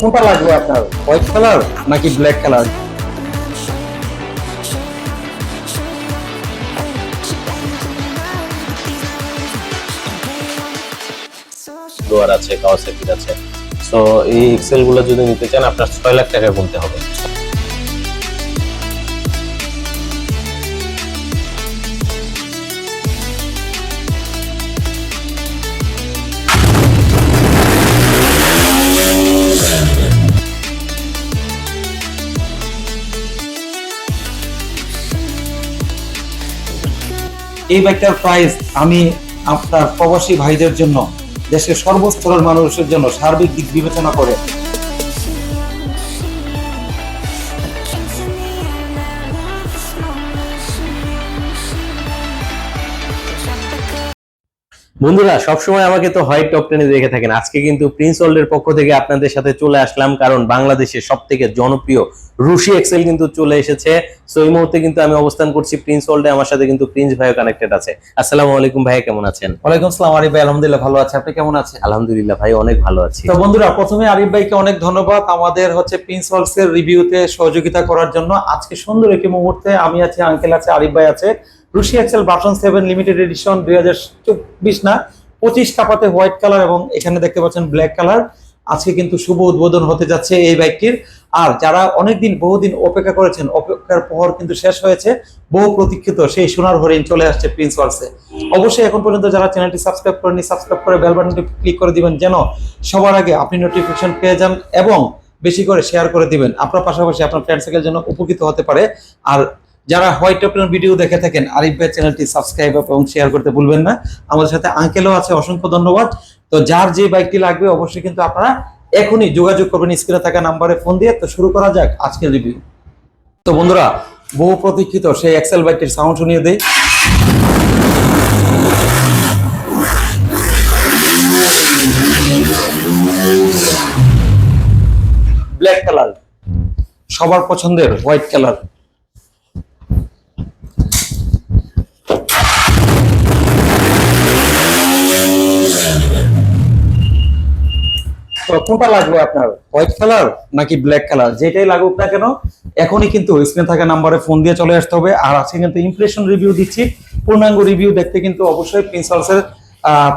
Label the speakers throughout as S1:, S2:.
S1: কোনটা লাগবে আপনার? হোয়াইট কালার নাকি ব্ল্যাক কালার
S2: আছে আছে। এই এক্সেলগুলো যদি নিতে চান, আপনার ছয় লাখ টাকা গুনতে হবে।
S1: এই বাইকটার প্রাইস আমি আপনার প্রবাসী ভাইদের জন্য, দেশের সর্বস্তরের মানুষের জন্য সার্বিক দিক বিবেচনা করে
S2: বন্ধুরা সবসময় আমাকে তো হোয়াইট টপ টেনে দেখে থাকেন। আজকে কিন্তু প্রিন্স ওয়ার্ল্ডের পক্ষ থেকে আপনাদের সাথে চলে আসলাম কারণ বাংলাদেশের সব থেকে জনপ্রিয় রুশি এক্সেল কিন্তু চলে এসেছে। সো এই মুহূর্তে কিন্তু আমি অবস্থান করছি প্রিন্স ওয়ার্ল্ডে আমার সাথে কিন্তু প্রিন্স ভাইও কানেক্টেড আছে। আসসালামু আলাইকুম ভাই কেমন আছেন?
S1: ওয়ালাইকুম আসসালাম আরিফ ভাই আলহামদুলিল্লাহ ভালো আছে। আপনি কেমন আছেন?
S2: আলহামদুলিল্লাহ ভাই অনেক ভালো আছি।
S1: তো বন্ধুরা প্রথমে আরিফ ভাইকে অনেক ধন্যবাদ আমাদের হচ্ছে প্রিন্স ওয়ার্লস এর রিভিউতে সহযোগিতা করার জন্য। আজকে সুন্দর একটি মুহূর্তে আমি আছি আঙ্কেল আছে আরিফ ভাই আছে। Rushi Excel button seven limited edition দুই হাজার চব্বিশ না, পঁচিশ কাপাতে হোয়াইট কালার এবং এখানে দেখতে পাচ্ছেন ব্ল্যাক কালার আজকে কিন্তু শুভ উদ্বোধন হতে যাচ্ছে এই বাইকটির। আর যারা অনেকদিন, বহুদিন অপেক্ষা করেছেন, অপেক্ষার প্রহর কিন্তু শেষ হয়েছে। বহু প্রতীক্ষিত সেই সোনার হরিণ চলে আসছে প্রিন্স ওয়ার্লসে অবশ্যই এখন পর্যন্ত যারা চ্যানেলটি সাবস্ক্রাইব করেনি সাবস্ক্রাইব করে বেল ক্লিক করে দিবেন যেন সবার আগে আপনি নোটিফিকেশন পেয়ে যান এবং বেশি করে শেয়ার করে দিবেন। আপনার পাশাপাশি আপনার ফ্রেন্ড সার্কেল জন্য উপকৃত হতে পারে। আর যারা হোয়াইট টপের ভিডিও দেখে থাকেন, আরিফ ভাই চ্যানেলটি সাবস্ক্রাইব এবং শেয়ার করতে ভুলবেন না। আমাদের সাথে আঙ্কেলও আছে, অসংখ্য ধন্যবাদ। তো যার যে বাইকটি লাগবে, অবশ্যই কিন্তু আপনারা এখনই যোগাযোগ করবেন, স্ক্রিনে থাকা নাম্বারে ফোন দিয়ে। তো শুরু করা যাক আজকের রিভিউ তো বন্ধুরা, বহু প্রতীক্ষিত সেই এক্সেল বাইকটির সাউন্ড শুনিয়ে দেই। ব্ল্যাক কালার সবার পছন্দের হোয়াইট কালার কোনটা লাগবে আপনার? হোয়াইট কালার নাকি ব্ল্যাক কালার? যেটাই লাগুক না কেন, এখনই কিন্তু স্ক্রিনে থাকা নাম্বারে ফোন দিয়ে চলে আসতে হবে। আর আজকে কিন্তু ইমপ্রেশন রিভিউ দিচ্ছি। পূর্ণাঙ্গ রিভিউ দেখতে কিন্তু অবশ্যই প্রিন্সিপালসের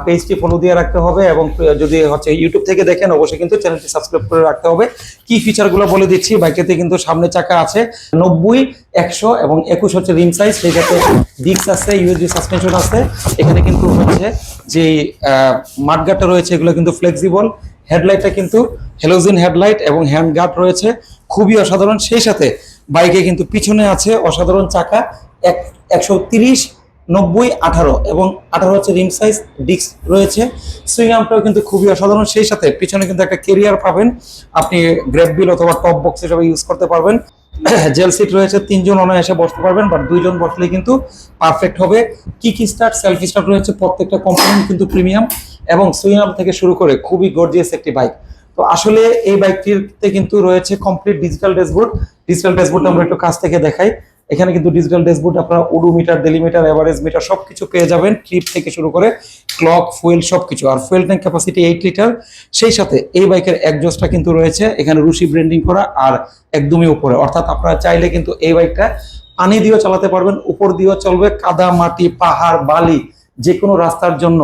S1: পেজটি ফলো দিয়ে রাখতে হবে এবং যদি হচ্ছে ইউটিউব থেকে দেখেন, অবশ্যই কিন্তু চ্যানেলটি সাবস্ক্রাইব করে রাখতে হবে। কি ফিচারগুলো বলে দিচ্ছি, বাইকেতে কিন্তু সামনে চাকা আছে। নব্বই, একশো এবং একুশ হচ্ছে রিম সাইজ সেই সাথে ডিক্স আছে ইউএসডি সাসপেনশন আছে। এখানে কিন্তু হচ্ছে যে মাঠগাটটা রয়েছে, এগুলো কিন্তু ফ্লেক্সিবল হেডলাইটটা কিন্তু হেলোজিন হেডলাইট এবং হ্যান্ড গার্ড রয়েছে। খুবই অসাধারণ। সেই সাথে বাইকে কিন্তু পিছনে আছে অসাধারণ চাকা, এক একশো তিরিশ, নব্বই, আঠারো এবং আঠারো হচ্ছে রিম সাইজ ডিস্ক রয়েছে। সুইং আর্মটাও কিন্তু খুবই অসাধারণ। সেই সাথে পিছনে কিন্তু একটা কেরিয়ার পাবেন। আপনি গ্রেপ বিল অথবা টপ বক্স হিসাবে ইউজ করতে পারবেন। জেল সিট রয়েছে, তিনজন অনায়াসে বসতে পারবেন বাট দুইজন বসলে কিন্তু পারফেক্ট হবে। কি কি স্টার্ট সেলফ স্টার্ট রয়েছে প্রত্যেকটা কম্পোনেন্ট কিন্তু প্রিমিয়াম এবং সুইনাম থেকে শুরু করে খুবই গর্জিয়াস একটি বাইক তো আসলে এই বাইকটিতে কিন্তু রয়েছে complete digital dashboard digital dashboard আমরা একটু কাছ থেকে দেখাই। এখানে কিন্তু ডিজিটাল ড্যাশবোর্ড আপনারা ওডোমিটার ডেলিমিটার এভারেজ মিটার সবকিছু পেয়ে যাবেন। ট্রিপ থেকে শুরু করে ক্লক ফুয়েল সবকিছু। আর fuel tank capacity eight litre সেই সাথে এই বাইকের একজোসটা কিন্তু রয়েছে। এখানে রুশি ব্র্যান্ডিং করা আর একদমই উপরে। অর্থাৎ আপনারা চাইলে কিন্তু এই বাইকটা পানি দিয়েও চালাতে পারবেন, উপর দিয়েও চলবে। কাদা, মাটি, পাহাড়, বালি যে কোনো রাস্তার জন্য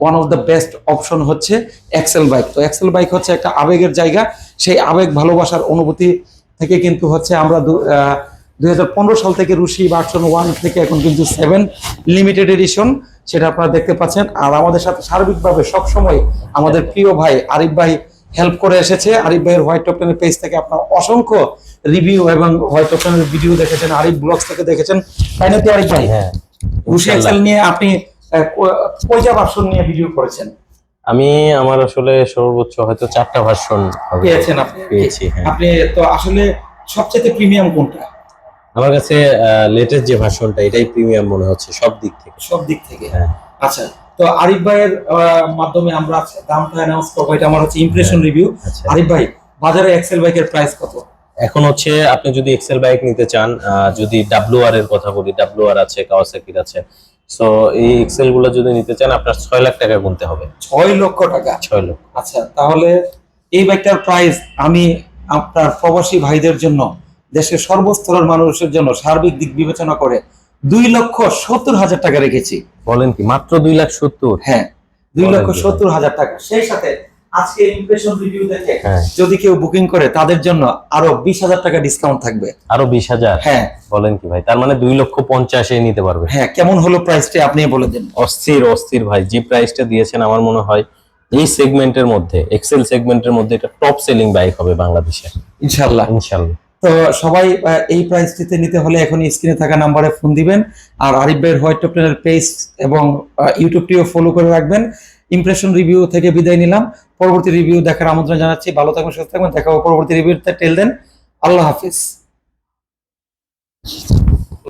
S1: one of the best option হচ্ছে এক্সেল বাইক তো এক্সেল বাইক হচ্ছে একটা আবেগের জায়গা। সেই আবেগ ভালোবাসার অনুভূতি থেকে কিন্তু হচ্ছে আমরা দুই হাজার পনেরো সাল থেকে রুশি ভার্সন ওয়ান থেকে এখন কিন্তু সেভেন লিমিটেড এডিশন সেটা আপনারা দেখতে পাচ্ছেন। আর আমাদের সাথে সার্বিকভাবে সবসময় আমাদের প্রিয় ভাই আরিফ ভাই হেল্প করে এসেছে। আরিফ ভাইয়ের হোয়াইট টপটেনের পেজ থেকে আপনার অসংখ্য রিভিউ এবং হোয়াইট টপটেনের ভিডিও দেখেছেন আরিফ ব্লগস থেকে দেখেছেন। তাই নাকি আরিফ ভাই?
S2: হ্যাঁ
S1: রুশি এক্সেল নিয়ে আপনি কয়টা ভার্সন নিয়ে ভিডিও করেছেন?
S2: আমি আমার আসলে সর্বোচ্চ হয়তো চারটা ভার্সন
S1: পেয়েছেন আপনি?
S2: পেয়েছি হ্যাঁ।
S1: আপনি তো আসলে সবচেয়ে প্রিমিয়াম কোনটা?
S2: আমার কাছে লেটেস্ট যে ভার্সনটা এটাই প্রিমিয়াম মনে হচ্ছে সব দিক থেকে।
S1: সব দিক থেকে।
S2: হ্যাঁ।
S1: আচ্ছা তো আরিফ ভাইয়ের মাধ্যমে আমরা দামটা অ্যানাউন্স করব এটা আমার হচ্ছে ইমপ্রেশন রিভিউ
S2: আচ্ছা।
S1: আরিফ ভাই বাজারে এক্সেল বাইকের প্রাইস কত?
S2: এখন হচ্ছে আপনি যদি এক্সেল বাইক নিতে চান যদি ডাব্লু আর এর কথা বলি ডাব্লু আর আছে কাওয়াসাকির আছে সো এই এক্সেলগুলো যদি নিতে চান আপনার ছয় লাখ টাকা গুনতে হবে।
S1: ছয় লক্ষ টাকা?
S2: ছয় লক্ষ।
S1: আচ্ছা তাহলে এই বাইকটার প্রাইস আমি আপনার প্রবাসী ভাইদের জন্য দেশের সর্বস্তরের মানুষের জন্য সার্বিক দিক বিবেচনা করে দুই লক্ষ সত্তর হাজার টাকা রেখেছি।
S2: বলেন কি মাত্র দুই লাখ সত্তর?
S1: হ্যাঁ দুই লক্ষ সত্তর হাজার টাকা। সেই সাথে আজকে ইমপ্রেশন রিভিউ দেখে
S2: হ্যাঁ।
S1: যদি কেউ বুকিং করে তাদের জন্য আরও বিশ হাজার টাকা ডিসকাউন্ট থাকবে।
S2: আরও বিশ হাজার?
S1: হ্যাঁ।
S2: বলেন কি ভাই তার মানে দুই লক্ষ পঞ্চাশে নিতে পারবে।
S1: হ্যাঁ কেমন হলো প্রাইসটা আপনি বলে দেন।
S2: অস্থির অস্থির ভাই যে প্রাইসটা দিয়েছেন আমার মনে হয় এই সেগমেন্টের মধ্যে এক্সেল সেগমেন্টের মধ্যে এটা টপ সেলিং বাইক হবে বাংলাদেশে।
S1: ইনশাল্লাহ
S2: ইনশাল্লাহ
S1: তো সবাই এই প্রাইসটিতে নিতে হলে এখন স্ক্রিনে থাকা নাম্বারে ফোন দিবেন। আর আরিফ ভাইয়ের হোয়াইট টপটেনের পেজ এবং ইউটিউব ইউটিউবটিও ফলো করে রাখবেন। ইমপ্রেশন রিভিউ থেকে বিদায় নিলাম। পরবর্তী রিভিউ দেখার আমন্ত্রণ জানাচ্ছি। ভালো থাকবেন, সুস্থ থাকবেন। দেখা পরবর্তী রিভিউতে টেল দেন আল্লাহ হাফিজ।